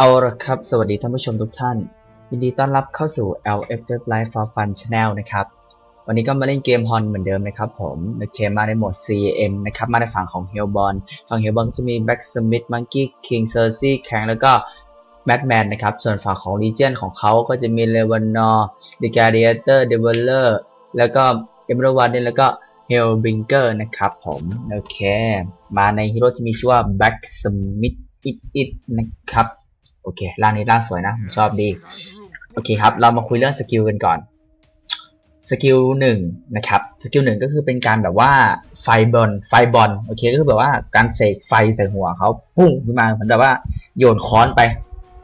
เอาละครับ สวัสดีท่านผู้ชมทุกท่าน ยินดีต้อนรับเข้าสู่ LFF Live for Fun Channel นะครับ วันนี้ก็มาเล่นเกมฮอนเหมือนเดิมนะครับผมในเกมมาในโหมด CM นะครับ มาในฝั่งของ Hellborn ฝั่ง Hellborn จะมี Blacksmith Monkey King Cersei Kang แล้วก็ Batman นะครับ ส่วนฝั่งของ Legion ของเขาก็จะมี l e v a n o r The Gladiator Deviler แล้วก็ Emerald Warden แล้วก็ Hellbringer นะครับผมโอเค มาในฮีโร่ที่มีชื่อว่า Blacksmith It It นะครับ อเคร่างนี้ร่างสวยนะผมชอบดี โอเคครับ เรามาคุยเรื่องสกิลกันก่อน สกิลหนึ่งนะครับ สกิลหนึ่งก็คือเป็นการแบบว่าไฟบอล ไฟบอล โอเค ก็คือแบบว่าการเสกไฟใส่หัวเขาพุ่งขึ้นมาเหมือนแบบว่าโยนค้อนไป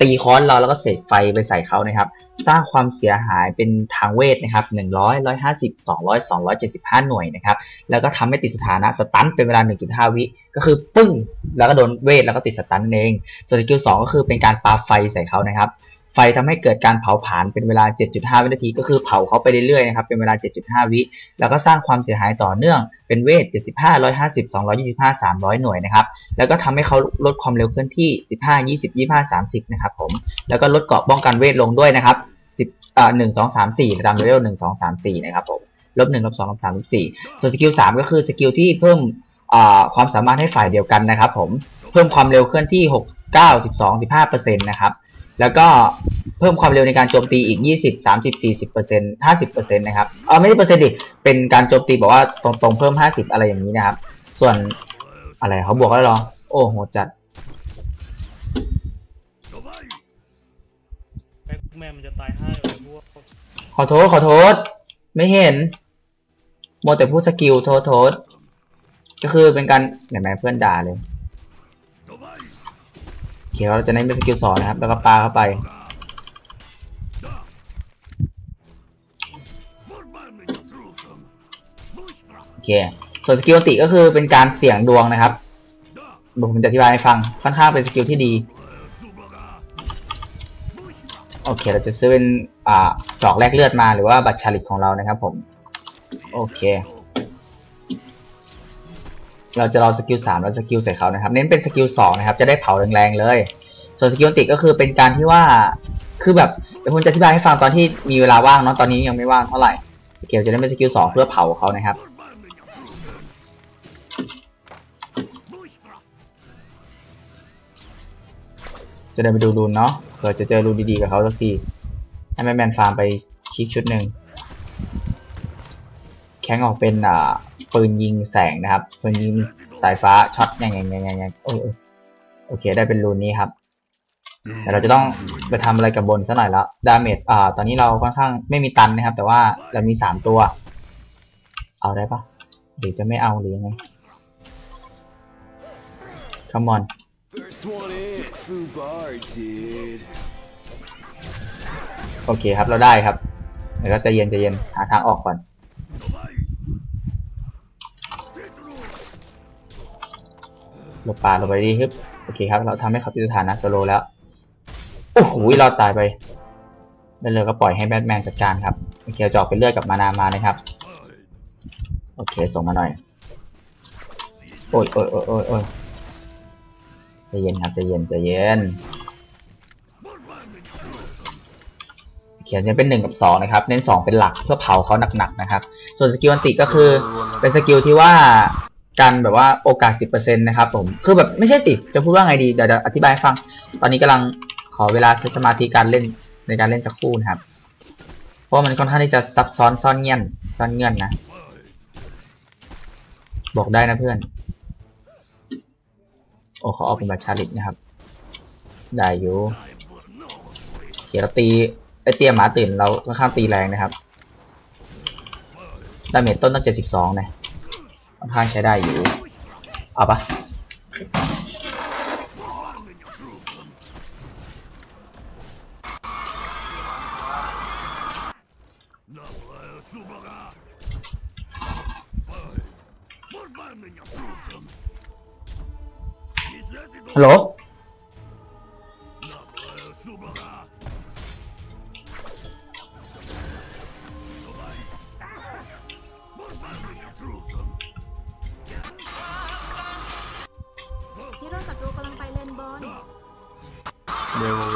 ตีค้อนเราแล้วก็เสกไฟไปใส่เขานะครับ สร้างความเสียหายเป็นทางเวทนะครับ100 150 200 275 หน่วยนะครับ แล้วก็ทำให้ติดสถานะสตันเป็นเวลา 1.5 วิ ก็คือปึ้ง แล้วก็โดนเวทแล้วก็ติดสตันนั่นเองส่วนสกิล2ก็คือเป็นการปาไฟใส่เขานะครับ ไฟทำให้เกิดการเผาผลาญเป็นเวลา 7.5 วินาที ก็คือเผาเขาไปเรื่อยๆนะครับเป็นเวลา 7.5 วิ แล้วก็สร้างความเสียหายต่อเนื่องเป็นเวท 75 150 225 300 หน่วยนะครับแล้วก็ทำให้เขาลดความเร็วเคลื่อนที่ 15 20 25 30 นะครับผมแล้วก็ลดเกราะป้องกันเวทลงด้วยนะครับ10อ่า1 2 3 4ตามเลเวล1 2 3 4 นะครับผมลบ1ลบ2ลบ3ลบ4ส่วนสกิล3ก็คือสกิลที่เพิ่มอ่าความสามารถให้ฝ่ายเดียวกันนะครับผมเพิ่มความเร็วเคลื่อนที่6 9 12 15%นะครับ แล้วก็เพิ่มความเร็วในการโจมตีอีก 20 30 40 50นต์นะครับ เออไม่ใช่เปอร์เซ็นต์ดิ เป็นการโจมตีบอกว่าตรงๆเพิ่ม 50 อะไรอย่างนี้นะครับ ส่วนอะไรเขาบวกแล้วหรอ โอ้โหจัดแบ็คแมนมันจะตายให้เลยพวกขอโทษขอโทษ ไม่เห็นโมแต่พูดสกิลโทษโทษ ก็คือเป็นการเห็นไหมเพื่อนด่าเลย เคเราจะเน้เป็นสกิลสองนะครับ แล้วก็ปาเข้าไป โอเค ส่วนสกิลติก็คือเป็นการเสี่ยงดวงนะครับผมจะอธิบายให้ฟัง ค่อนข้างเป็นสกิลที่ดี โอเค เราจะซื้อเป็น อ่า จอกแลกเลือดมาหรือว่าบัตรชาลิตของเรานะครับผม โอเค เราจะรอสกิลสามแล้วสกิลใส่เขานะครับ เน้นเป็นสกิลสองนะครับ จะได้เผาแรงๆเลย ส่วนสกิลติก็คือเป็นการที่ว่า คือแบบเดี๋ยวผมจะอธิบายให้ฟังตอนที่มีเวลาว่างเนาะ ตอนนี้ยังไม่ว่างเท่าไหร่เคเราจะได้เป็นสกิลสองเพื่อเผาเขานะครับ จะเดินไปดูรูนเนาะ เผื่อจะเจอรูนดีๆกับเขาสักที ให้แมนแมนฟาร์มไปคลิกชุดหนึ่ง แข้งออกเป็นอ่า ปืนยิงแสงนะครับ ปืนยิงสายฟ้าช็อตยังไงยังไงยังไงโอ้โอเค ได้เป็นรูนนี้ครับแต่เราจะต้องไปทำอะไรกับบนซะหน่อยแล้วดาเมจอ่า ตอนนี้เราค่อนข้างไม่มีตันนะครับ แต่ว่าเรามีสามตัว เอาได้ปะหรือจะไม่เอาหรือยังไง come on First one in, Fubar did. โอเคครับเราได้ครับเดี๋ยวก็ใจะเย็นจะเย็นหาทางออกก่อน หลบป่าลบไปดีครับโอเคครับ เราทำให้เขาติดสถานะโซโลแล้ว โอ้โหเราตายไปได้เลยก็ปล่อยให้แบทแมนจัดการครับโอเคจอกเป็นเลือดกับมานามานะครับ โอเคส่งมาหน่อย โอ้ยโอ้ยโอ้ยโอ้ยโอ้ยใจเย็นครับใจเย็นใจเย็นเขียนจะเป็นหนึ่งกับสองนะครับเน้นสองเป็นหลักเพื่อเผาเขาหนักๆนะครับ ส่วนสกิลอันติก็คือเป็นสกิลที่ว่า การแบบว่าโอกาส 10%นะครับผม คือแบบไม่ใช่สิ จะพูดว่าไงดี เดี๋ยวอธิบายให้ฟัง ตอนนี้กำลังขอเวลาใช้สมาธิการเล่นในการเล่นสักครู่นะครับ เพราะมันค่อนข้างที่จะซับซ้อนซ่อนเงียนซ่อนเงื่อนนะ บอกได้นะเพื่อน โอ้เขาออกเป็นแบบชาลิตนะครับ ได้อยู่เขียนเราตีไอเตี้ยหมาตื่นเราค่อนข้างตีแรงนะครับ ดาเมจต้นตั้ง72นะ ค่อนข้างใช้ได้อยู่ เอาปะ นนอน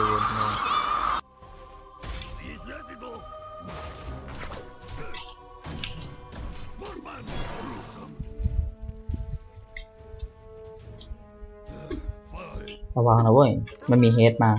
ระวังนะเว้ย มันมีเฮดมา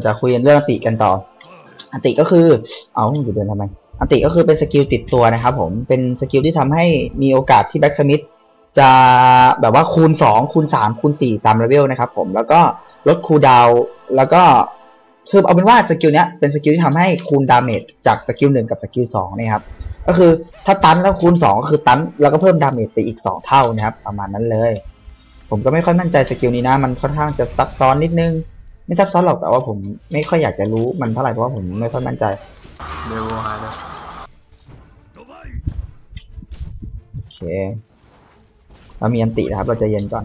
เราจะคุยกันเรื่องอันติกันต่ออันติก็คือ เอาอยู่เดินทำไมอันติก็คือเป็นสกิลติดตัวนะครับผม เป็นสกิลที่ทำให้มีโอกาสที่แบ็กสมิธจะแบบว่าคูณ 2 คูณ 3 คูณ 4 ตามเลเวลนะครับผมแล้วก็ลดคูดาวแล้วก็คือเอาเป็นว่าสกิลเนี้ยเป็นสกิลที่ทำให้คูณดาเมจจากสกิล1กับสกิล2นี่ครับก็คือถ้าตันแล้วคูณ2ก็คือตันแล้วก็เพิ่มดาเมจไปอีก2เท่านะครับ ประมาณนั้นเลย ผมก็ไม่ค่อยมั่นใจสกิลนี้นะ มันค่อนข้างจะซับซ้อนนิดนึง ไม่ซับซ้อนหรอกแต่ว่าผมไม่ค่อยอยากจะรู้มันเท่าไหร่เพราะว่าผมไม่ค่อยมั่นใจเดี๋ยวหายแล้วโอเคเรามีอันตินะครับเราใจะเย็นก่อน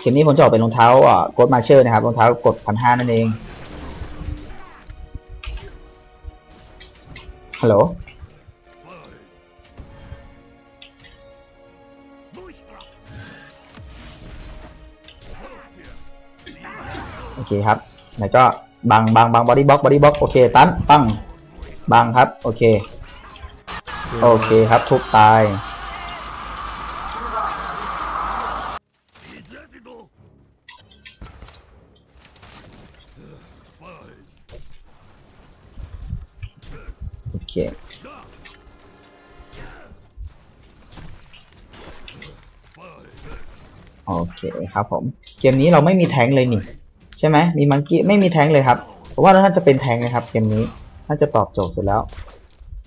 เกมนี้ผมจะออกเป็นรองเท้าอ่ากดมาเชอร์นะครับรองเท้ากดพันห้านั่นเองฮัลโหล โอเคครับแล้วก็บังบังบังบอดี้บล็อกบอดี้บล็อกโอเคตันปังบังครับโอเคโอเคครับทุบตายโอเคโอเคครับผม เกมนี้เราไม่มีแทงเลยนี่ ใช่ไหมมีมังกี้ไม่มีแทงเลยครับเพราะว่าน่าจะเป็นแทงนะครับเกมนี้น่าจะตอบโจทย์สุดแล้ว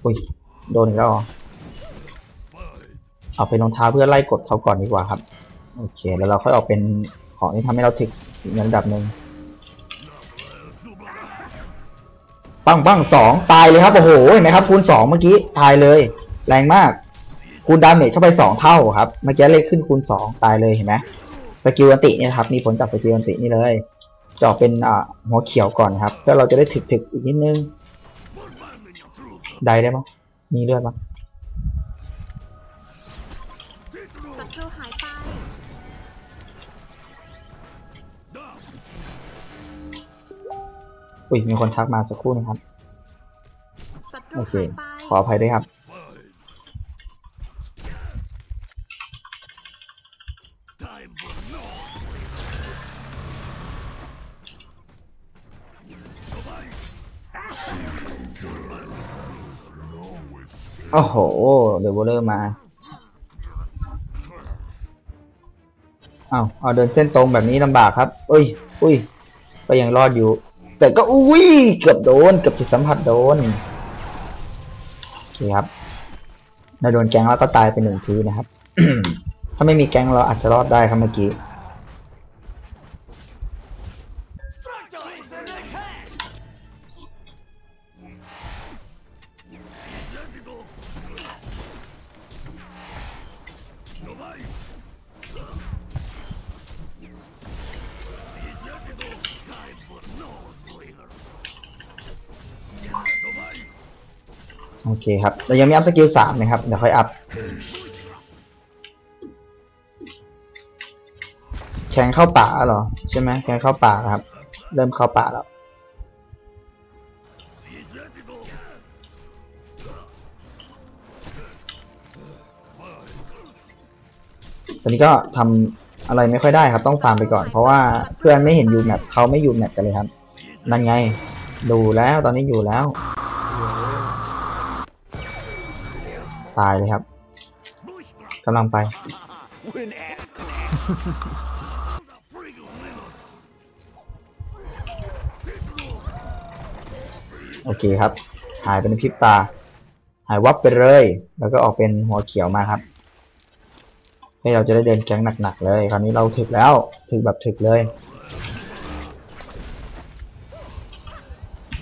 อุ้ยโดนอีกแล้วเอาเป็นรองเท้าเพื่อไล่กดเขาก่อนดีกว่าครับโอเคแล้วเราค่อยเอาเป็นของที่ทำให้เราถึกอีกระดับหนึ่งปังปังสองตายเลยครับโอ้โหเห็นไหมครับคูณสองเมื่อกี้ตายเลย แรงมากคูณดาเมจเข้าไปสองเท่าครับเมื่อกี้เลขขึ้นคูณสองตายเลยเห็นไหมสกิลอันติเนี่ยครับมีผลจากสกิลอันตินี่เลย จะออกเป็นอ่าหัวเขียวก่อนครับเพื่อเราจะได้ถึกๆอีกนิดนึงได้ได้ปะมีเลือดปะศัตรูหายไปอุ้ยมีคนทักมาสักครู่นะครับศัตรูโอเคหายไปขออภัยด้วยครับ โอ้โห เดี๋ยวอลเลอร์มา เอาเอาเดินเส้นตรงแบบนี้ลำบากครับ อุ้ย อุ้ย ก็ยังรอดอยู่ แต่ก็อุ้ย เกือบโดน เกือบจิตสัมผัสโดน โอเคครับเราโดนแก๊งแล้วก็ตายไปหนึ่งทีนะครับ ถ้าไม่มีแก๊งเราอาจจะรอดได้ครับเมื่อกี้ โอเคครับเรายังไม่อัพสกิลสามนะครับเดี๋ยวค่อยอัพแข่งเข้าป่าเหรอใช่ไหมแข่งเข้าป่าครับ เริ่มเข้าป่าแล้วตอนนี้ก็ทำอะไรไม่ค่อยได้ครับ ต้องฟาร์มไปก่อน เพราะว่าเพื่อนไม่เห็นยูแมปเขาไม่ยูแมปกันเลยครับ นั่นไง ดูแล้วตอนนี้อยู่แล้ว ตายเลยครับกำลังไป โอเคครับ หายไปในพริบตา หายวับไปเลย แล้วก็ออกเป็นหัวเขียวมาครับ ให้เราจะได้เดินแก๊งหนักๆเลย คราวนี้เราถึกแล้ว ถึกแบบถึกเลย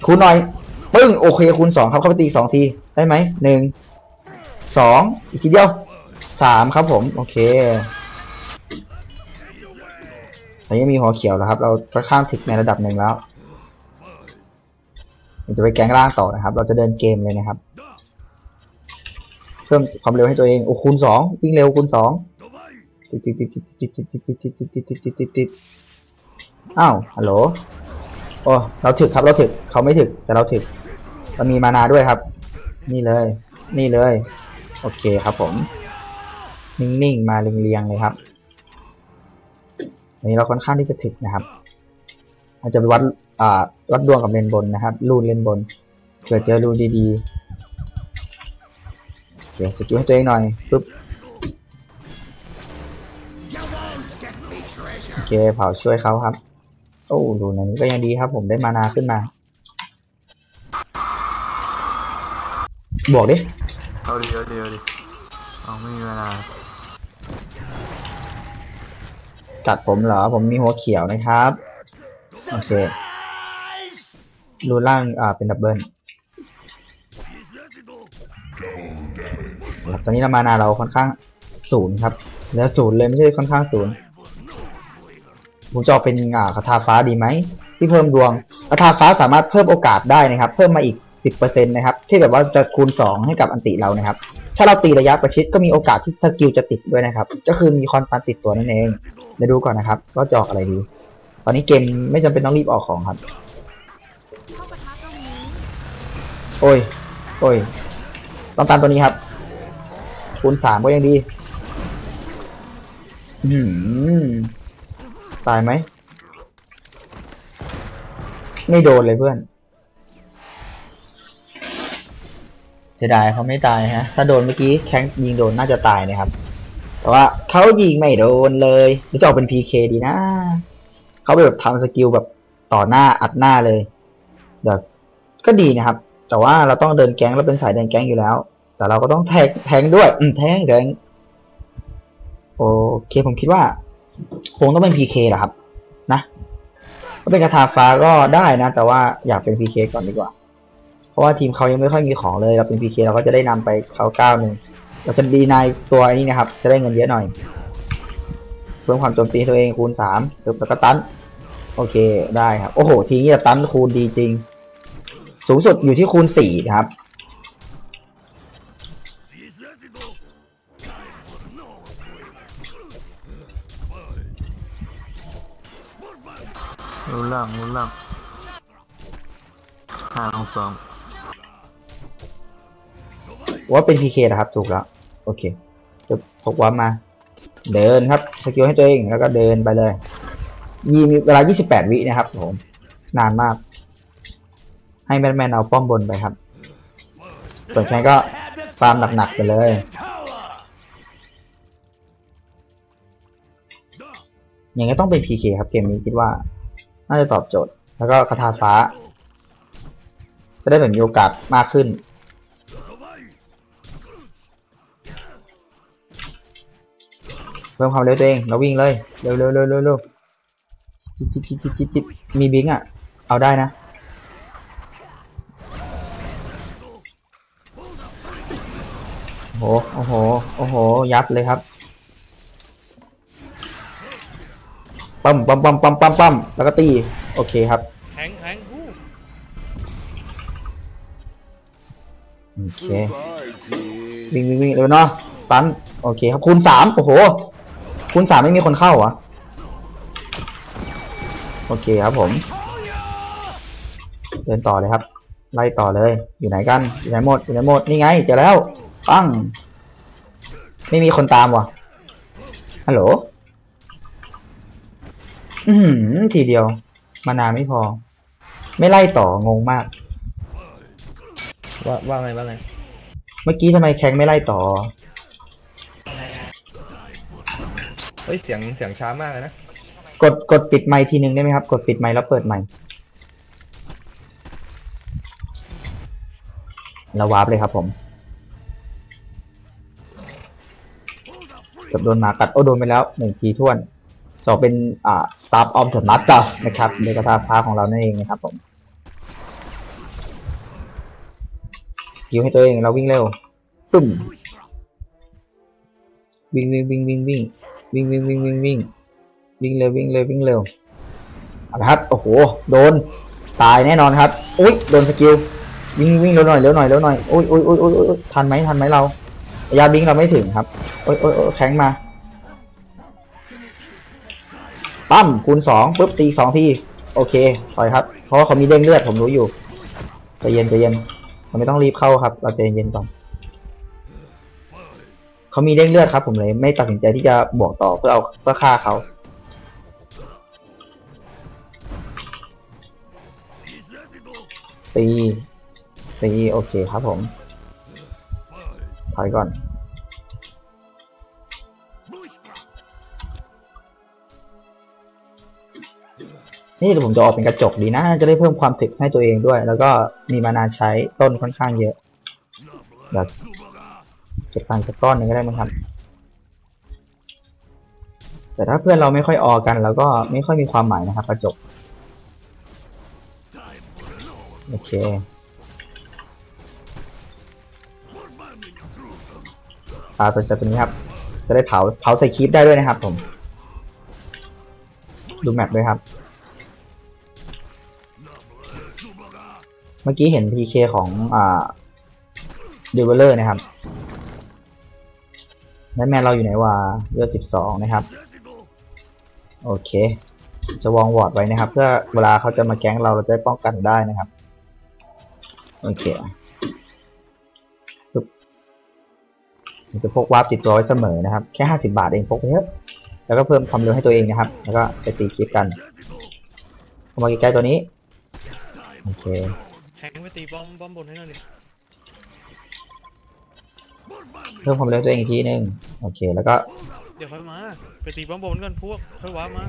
คูณหน่อย ปึ้ง โอเคคูณสองครับ เข้าไปตีสองที ได้ไหมหนึ่ง สองอีกทีเดียวสามครับผม โอเคตอนนี้มีหัวเขียวแล้วครับ เราค่อนข้างถึกในระดับหนึ่งแล้วเราจะไปแกงล่างต่อนะครับ เราจะเดินเกมเลยนะครับ เพิ่มความเร็วให้ตัวเองโอ้คูณสองวิ่งเร็วคูณสองติดติดติดติดติดติดติดติดติดติดติดติดติดอ้าวฮัลโหลโอ้เราถึกครับเราถึกเขาไม่ถึกแต่เราถึกเรามีมานาด้วยครับ นี่เลย นี่เลย โอเคครับผม นิ่งๆ มาเรียงๆเลยครับอันนี้เราค่อนข้างที่จะถึกนะครับอาจจะไปวัดอ่าวัดดวงกับเลนบนนะครับรูนเลนบนเผื่อเจอรูนดีๆเดี๋ยวสกิลให้ตัวเองหน่อยปึ๊บโอเคเผาช่วยเขาครับ โอ้รูนอันนี้ก็ยังดีครับ ผมได้มานาขึ้นมา บวกดิ เอาดิเอาดิเอาดิเอาไม่มีเวลากัดผมเหรอ ผมมีหัวเขียวนะครับ โอเครูล่างอ่าเป็นดับเบิลครับตอนนี้เรามานาเราค่อนข้างศูนย์ครับเหลือศูนย์เลยไม่ใช่ค่อนข้างศูนย์ผมจะออกเป็นอ่าคาถาฟ้าดีไหมที่เพิ่มดวงคาถาฟ้าสามารถเพิ่มโอกาสได้นะครับ เพิ่มมาอีก 10%นต์นะครับ ที่แบบว่าจะคูณ2ให้กับอันติเรานะครับ ถ้าเราตีระยะประชิดก็มีโอกาสที่สกิลจะติดด้วยนะครับ ก็คือมีคอนตันติดตัวนั่นเองเดี๋ยวดูก่อนนะครับว่าจะออกอะไรดี ตอนนี้เกมไม่จำเป็นต้องรีบออกของครับ โอ้ย โอ้ยต้องการตัวนี้ครับ คูณสามก็ยังดีหือตายไหม ไม่โดนเลยเพื่อน เสียดายเขาไม่ตายฮะ ถ้าโดนเมื่อกี้แข้งยิงโดนน่าจะตายนะครับ แต่ว่าเขายิงไม่โดนเลยหรือจะออกเป็น PK ดีนะ เขาไปแบบทำสกิลแบบต่อหน้าอัดหน้าเลยเดี๋ยวก็ดีนะครับ แต่ว่าเราต้องเดินแก๊งแล้วเป็นสายเดินแก๊งอยู่แล้ว แต่เราก็ต้องแทงแทงด้วยอืมแทงแทงโอเคผมคิดว่า คงต้องเป็น PK แหละครับ นะถ้าเป็นกระทาฟ้าก็ได้นะ แต่ว่าอยากเป็น PK ก่อนดีกว่า ราะว่าทีมเขายังไม่ค่อยมีของเลยเราเป็น PK เราก็จะได้นำไปเขาเก้าหนึ่งเราจะดีนายตัวนี้นะครับ จะได้เงินเยอะหน่อย เพิ่มความโจมตีตัวเองคูณสามแล้วก็ตันโอเคได้ครับ โอ้โห ทีนี้จะตันคูณดีจริง สูงสุดอยู่ที่คูณสี่ครับรุนล่างรุนล่างห้าลงสอง ว่าเป็น PK นะครับถูกแล้วโอเคจะพกว่ามา เดินครับสกิลให้ตัวเองแล้วก็เดินไปเลยยีมีเวลา 28 วินะครับผมนานมาก ให้แมนแมนเอาป้อมบนไปครับ ส่วนแคนก็ฟาร์มหนักๆไปเลยอย่างนี้ต้องเป็น PK ครับเกมนี้คิดว่า น่าจะตอบโจทย์ แล้วก็คาถาฟ้า จะได้แบบมีโอกาสมากขึ้น เพิ่มความเร็วตัวเองเราวิ่งเลยเร็วเร็วเร็วเร็วเร็วจิบจิบจิบจิบจิบจิบมีบิงค์อะ เอาได้นะโอ้โหโอ้โหโอ้โหยับเลยครับปั๊มปั๊มปั๊มปั๊มปั๊มปั๊มแล้วก็ตีโอเคครับแทงแทงฮู้โอเค Party. วิ่งวิ่งวิ่งเร็วเนาะตันโอเคครับคูณสามโอ้โห คูณสามไม่มีคนเข้าเหรอ โอเคครับผม เดินต่อเลยครับ ไล่ต่อเลย อยู่ไหนกัน อยู่ไหนหมด อยู่ไหนหมด นี่ไงเจอแล้ว ปังไม่มีคนตามว่ะ ฮัลโหล อือหือทีเดียว มานาไม่พอ ไม่ไล่ต่อ งงมาก ว่าว่าไงว่าไง เมื่อกี้ทำไมแข่งไม่ไล่ต่อ เฮ้ยเสียงเสียงช้ามากเลยนะกดกดปิดไมค์ทีนึงได้ไหมครับ กดปิดไมค์แล้วเปิดไมค์แล้ววาร์ปเลยครับผมกับโดนหมากัดโอ้โดนไปแล้วหนึ่งทีท่วนสองเป็นอ่า Star of the Master นะครับในกระทาฟ้าของเรานั่นเองนะครับผมยิวให้ตัวเองเราวิ่งเร็วปึ้มวิ่งวิ่งวิ่งวิ่งวิ่ง วิ่งวิ่งวิ่งวิ่งวิ่งวิ่งเร็ววิ่งเร็ววิ่งเร็วเอาละครับโอ้โหโดนตายแน่นอนครับอุ้ยโดนสกิลวิ่งวิ่งเร็วหน่อยเร็วหน่อยเร็วหน่อยโอ้ยโอ้ยโอ้ยโอ้ยโอ้ยทันไหมทันไหมเราระยะบิงเราไม่ถึงครับโอ้ยโอ้ยโอ้ยแข็งมาปั้มคูณสองปุ๊บตีสองทีโอเคปล่อยครับ เพราะว่าเขามีเด้งเลือดผมรู้อยู่ใจเย็นใจเย็นเราไม่ต้องรีบเข้าครับเราใจเย็นก่อน เขามีเด้งเลือดครับ ผมเลยไม่ตัดสินใจที่จะบวกต่อเพื่อเอาเพื่อฆ่าเขาตีตีโอเคครับผมถอยก่อนนี่เดี๋ยวผมจะออกเป็นกระจกดีนะ จะได้เพิ่มความถึกให้ตัวเองด้วย แล้วก็มีมานานใช้ต้นค่อนข้างเยอะเดี๋ยว เก็บตังค์สักก้อนหนึ่งก็ได้มั้งครับ แต่ถ้าเพื่อนเราไม่ค่อยออกันแล้วก็ไม่ค่อยมีความหมายนะครับกระจกโอเคปลาตัวจัตัวนี้ครับ จะได้เผาเผาใส่คลิปได้ด้วยนะครับผม ดูแมปด้วยครับ เมื่อกี้เห็น PK ของอ่าเดเวลเลอร์นะครับ แบทแมนเราอยู่ไหนวะเลือดสิบสองนะครับ โอเค จะวางวอร์ดไว้นะครับ เพื่อเวลาเขาจะมาแก๊งเราเราจะป้องกันได้นะครับ โอเคปึ๊บผมจะพกวาร์ปติดตัวไว้เสมอนะครับ แค่ห้าสิบาทเองพกไปเยอะแล้วก็เพิ่มความเร็วให้ตัวเองนะครับ แล้วก็ไปตีคลิปกันเข้ามาใกล้ๆตัวนี้ โอเคแทงไปตีบอมบอมบนให้หน่อย เพิ่มความเร็วตัวเองอีกทีนึงโอเคแล้วก็เดี๋ยวค่อยมา ไปตีบอมบนกันพวกค่อยว้ามา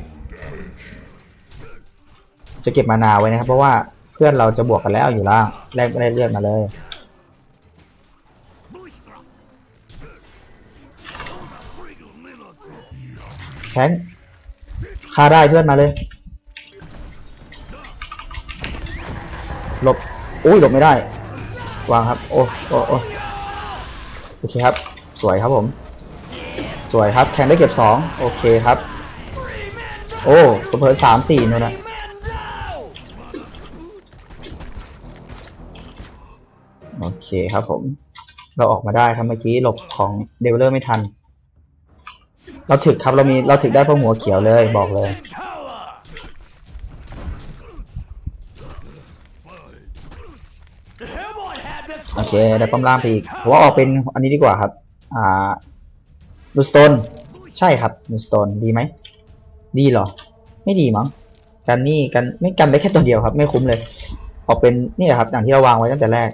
จะเก็บมานาไว้นะครับ เพราะว่าเพื่อนเราจะบวกกันแล้วอยู่ล่างแรกไม่ได้เลือดมาเลยแข็งฆ่าได้เพื่อนมาเลยหลบอุ้ยหลบไม่ได้วางครับ โอ้โอ้โอ้ โอเคครับ สวยครับผม สวยครับ แข่งได้เก็บสองโอเคครับ โอ้เพิ่มสามสี่นู่นนะโอเคครับผม เราออกมาได้ครับเมื่อกี้หลบของเดเวลเลอร์ไม่ทัน เราถึกครับเรามีเราถึกได้พราะหัวเขียวเลยบอกเลย โอ เคได้ป้อมล่างไปอีกผมว่าออกเป็นอันนี้ดีกว่าครับ อ่านูสโตนใช่ครับนูสโตนดีไหมดีเหรอ ไม่ดีมั้งกันนี่กันไม่กันได้แค่ตัวเดียวครับ ไม่คุ้มเลย ออกเป็นนี่แหละครับอย่างที่เราวางไว้ตั้งแต่แรก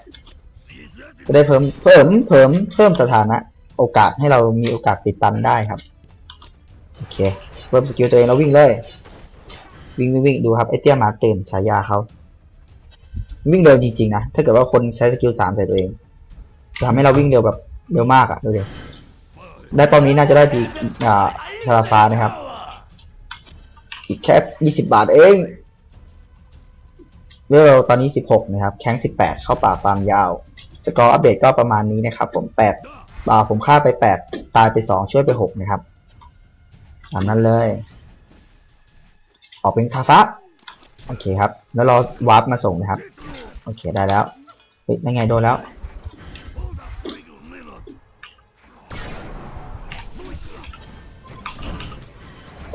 จะได้เพิ่มเพิ่มเพิ่มเพิ่มสถานะ โอกาสให้เรามีโอกาสติดตันได้ครับโอเคเพิ่มสกิลตัวเองแล้ววิ่งเลย วิ่งวิ่งวิ่งดูครับไอเตี้ยหมาตื่นฉายาเขา วิ่งเร็วจริงๆนะ ถ้าเกิดว่าคนใช้สกิลสามใส่ตัวเองจะทำให้เราวิ่งเร็วแบบเร็วมากอะเร็วๆได้ป้อมนี้น่าจะได้ปีอ่าชาลาฟ้านะครับ อีกแค่ยี่สิบาทเองเวลตอนนี้สิบหกนะครับ แข้งสิบแปดเข้าป่าฟามยาว สกอร์อัปเดตก็ประมาณนี้นะครับ ผมแปดอ่าผมฆ่าไปแปดตายไปสองช่วยไปหกนะครับตามนั้นเลย ออกเป็นคาฟ้า โอเคครับ แล้วรอวาร์ปมาส่งนะครับ โอเคได้แล้วเฮ้ยนั่ไงโดนแล้ว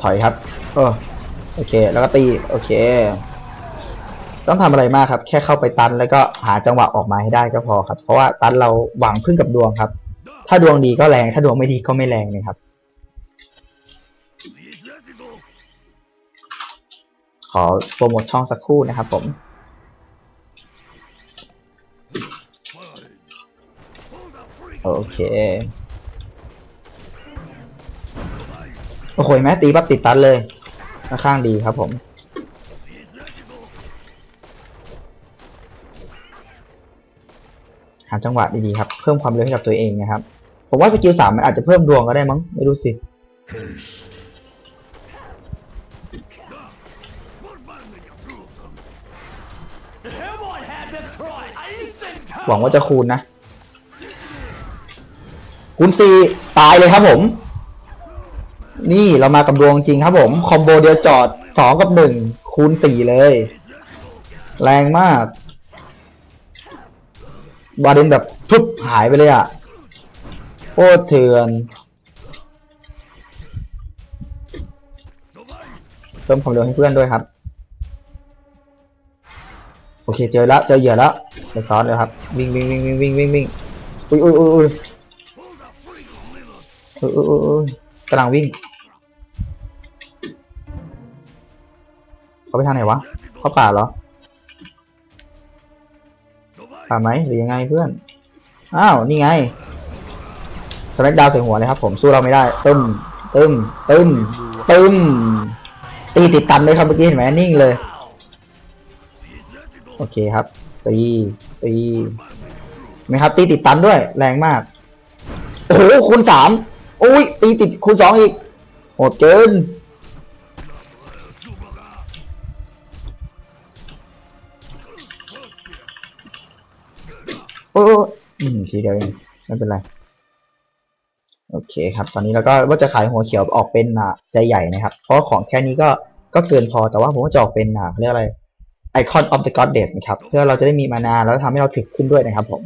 ถอยครับ เออ โอเค แล้วก็ตี โอเค ต้องทำอะไรมากครับ แค่เข้าไปตันแล้วก็หาจังหวะออกมาให้ได้ก็พอครับ เพราะว่าตันเราหวังพึ่งกับดวงครับ ถ้าดวงดีก็แรง ถ้าดวงไม่ดีก็ไม่แรงนะครับ ขอโปรโมทช่องสักครู่นะครับผมโอเค โอ้โหแม้ตีปั๊บติดตันเลยค่อนข้างดีครับผม หาจังหวะดีๆครับ เพิ่มความเร็วให้กับตัวเองนะครับ ผมว่าสกิลสามมันอาจจะเพิ่มดวงก็ได้มั้ง ไม่รู้สิ หวังว่าจะคูณนะ คูณสี่ตายเลยครับผม นี่เรามากับดวงจริงครับผม คอมโบเดียวจอดสองกับหนึ่งคูณสี่เลย แรงมาก บาเดนแบบพุบหายไปเลยอะโคตรเถื่อนเพิ่มความเร็วให้เพื่อนด้วยครับ โอเคเจอแล้วเจอเหยื่อแล้วไปซ้อนเลยครับวิ่งวิ่งวิ่งวิ่งวิ่งวิ่งวิ่งอุ้ยอุ้ยอุ้ยอุ้ยอุ้ยอุ้ยอุ้ยกำลังวิ่งเขาไปทางไหนวะเข้าป่าเหรอป่าไหมหรือยังไงเพื่อนอ้าวนี่ไงสแลกดาวใส่หัวเลยครับ ผมสู้เราไม่ได้ตึมตึมตึมตึมตีติดตันเลยครับเมื่อกี้เห็นไหมนิ่งเลย โอเคครับ ตีตีไหมครับ ตีติดตันด้วย แรงมาก โอ้โหคูณสามโอ้ยตีติดคูณสองอีกโหดเกินโอ้อืมทีเดียวเองไม่เป็นไร โอเคครับ ตอนนี้เราก็ว่าจะขายหัวเขียวออกเป็นอะใจใหญ่นะครับ เพราะของแค่นี้ก็ก็เกินพอแต่ว่าผมก็จะออกเป็นอะเขาเรียกอะไร Icon of the Goddess นะครับ เพื่อเราจะได้มีมานาแล้วทำให้เราถึกขึ้นด้วยนะครับผม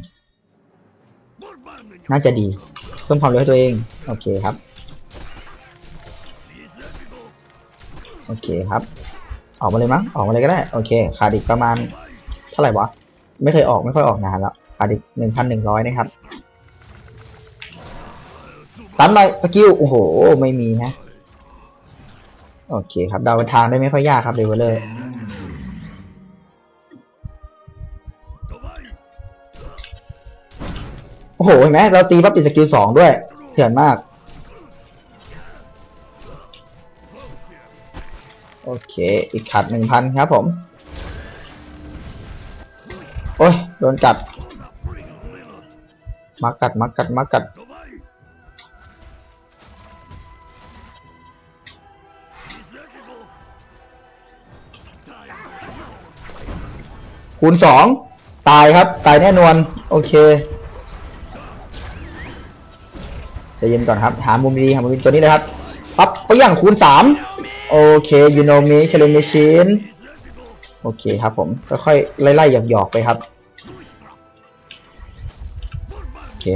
น่าจะดี เพิ่มความเร็วให้ตัวเอง โอเคครับ โอเคครับ ออกมาเลยมั้ง ออกมาเลยก็ได้ โอเค ขาดอีกประมาณ เท่าไหร่วะ ไม่เคยออกไม่ค่อยออกนานแล้วขาดอีกหนึ่งพันหนึ่งร้อยนะครับตันไปสกิล โอ้โห ไม่มีนะโอเคครับเดาวทางได้ไม่ค่อยยากครับเดเวลเลอร์ โอ้โหเห็นไหมเราตีปั๊บติดสกิลสองด้วย เถื่อนมาก โอเค อีกขัดหนึ่งพันครับผม โอ้ย โดนกัด มากัด มากัด มากัด คูณสอง ตายครับ ตายแน่นอน โอเค จะเย็นก่อนครับ หามุมดีหามุมดีตัวนี้เลยครับปั๊บไปย่างคูณสามโอเค you know me k i l l i n machine โอเคครับผมค่อยๆไล่ๆหยอกๆไปครับโอเค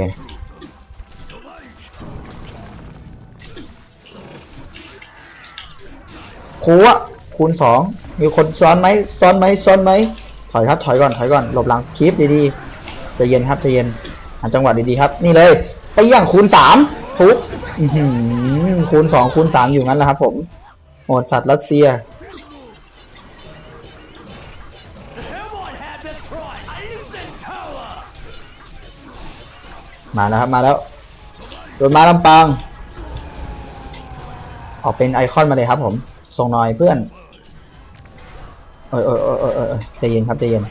ครูอะคูณสองมีคนซ้อนไหมซ้อนไหมซ้อนไหมถอยครับถอยก่อนถอยก่อนหลบหลังคลิปดีๆใจเย็นครับใจเย็นหาจังหวะดีๆครับ นี่เลยไปย่างคูณสาม ทุบคูณสองคูณสามอยู่งั้นแหละครับผมโหดสัตว์รัสเซีย มาแล้วครับมาแล้ว โดนมาลำปาง ออกเป็นไอคอนมาเลยครับผมส่งหน่อยเพื่อนเออเออเออเออเออเออใจเย็นครับใจเย็น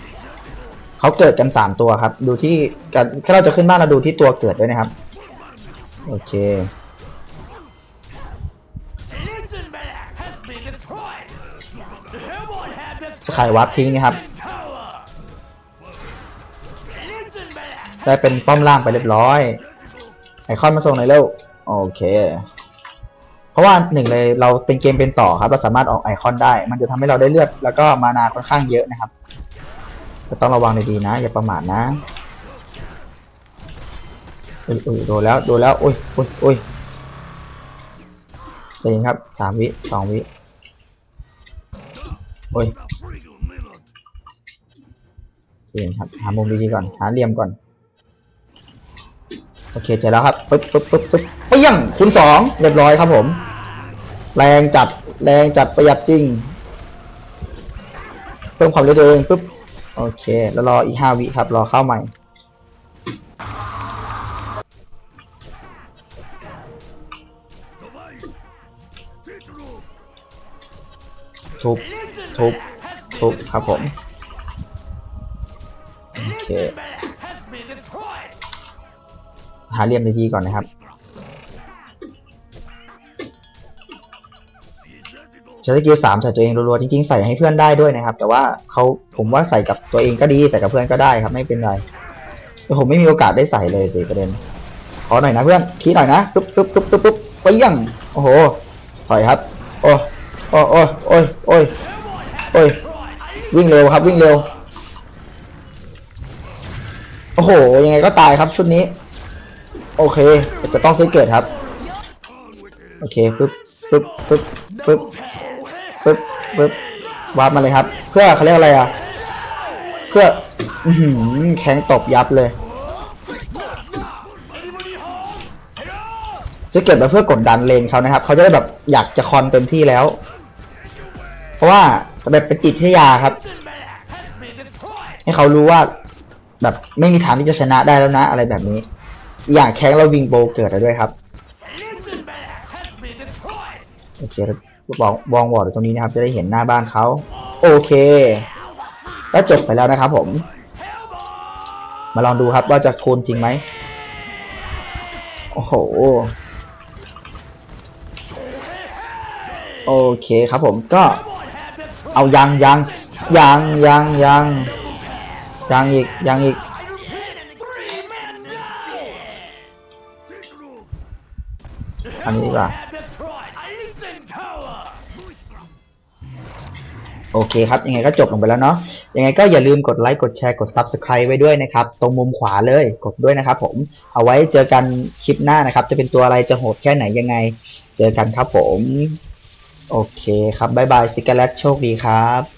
เขาเกิดกันสามตัวครับ ดูที่การถ้าเราจะขึ้นบ้านเราดูที่ตัวเกิดด้วยนะครับ โอเคสกายวับทิ้งนะครับ ได้เป็นป้อมล่างไปเรียบร้อย ไอคอนมาส่งหน่อยเร็ว โอเค เพราะว่าหนึ่งเลยเราเป็นเกมเป็นต่อครับ เราสามารถออกไอคอนได้ มันจะทำให้เราได้เลือด แล้วก็มานาค่อนข้างเยอะนะครับก็ต้องระวังดีๆนะ อย่าประมาทนะ อุ้ยอุ้ยโดนแล้วโดนแล้วอุ้ยอุ้ยอุ้ยใจเย็นครับสามวิสองวิอุ้ยใจเย็นครับหามุมดีๆก่อนหาเหลี่ยมก่อนโอเคเจอแล้วครับปึ๊บปึ๊บปึ๊บปึ๊บเปี้ยงคูณสองเรียบร้อยครับผม แรงจัดแรงจัดประหยัดจริง เพิ่มความเร็วตัวเองปึ๊บโอเค แล้วรออีกห้าวิครับ รอเข้าใหม่ ทุบ ทุบ ทุบ ครับผม โอเค หาเหลี่ยมดีๆก่อนนะครับ ใช้สกิลสามใส่ตัวเองรัวๆ จริงๆ ใส่ให้เพื่อนได้ด้วยนะครับ แต่ว่าเขาผมว่าใส่กับตัวเองก็ดี ใส่กับเพื่อนก็ได้ครับ ไม่เป็นไร แต่ผมไม่มีโอกาสได้ใส่เลยสิประเด็น ขอหน่อยนะเพื่อนขี้หน่อยนะ ปุ๊บปุ๊บปุ๊บปุ๊บปุ๊บไปยังโอ้โห ถอยครับ โอ้ โอ้โอ้โอ้ยโอ้ยโอ้ยวิ่งเร็วครับวิ่งเร็ว โอ้โห ยังไงก็ตายครับชุดนี้ โอเค จะต้องซื้อเกิดครับ โอเคปึ๊บปึ๊บปึ๊บปึ๊บปึ๊บปึ๊บวาร์ปมาเลยครับ เพื่อเขาเรียกอะไรอะ เพื่ออื้อหือแข็งตบยับเลยซื้อเกิดมาเพื่อกดดันเลนเขานะครับ เขาจะได้แบบอยากจะคอนเต็มที่แล้ว เพราะว่าแบบเป็นจิตวิทยาครับ ให้เขารู้ว่าแบบไม่มีทางที่จะชนะได้แล้วนะ อะไรแบบนี้ อย่างแข้งเราวิงโบเกิดแล้วด้วยครับโอเคแล้ววองวองวอร์ดอยู่ตรงนี้นะครับ จะได้เห็นหน้าบ้านเขาโอเค ก็จบไปแล้วนะครับผม มาลองดูครับว่าจะคูณจริงไหมโอ้โหโอเคครับผมก็ เอายังยังยังยังยังยังอีกยังอีกอันนี้ดีกว่าโอเคครับยังไงก็จบลงไปแล้วเนาะยังไงก็อย่าลืมกดไลค์กดแชร์กด Subscribe ไว้ด้วยนะครับ ตรงมุมขวาเลยกดด้วยนะครับผมเอาไว้เจอกันคลิปหน้านะครับ จะเป็นตัวอะไรจะโหดแค่ไหนยังไง เจอกันครับผม โอเคครับบายบายซิกาแลตโชคดีครับ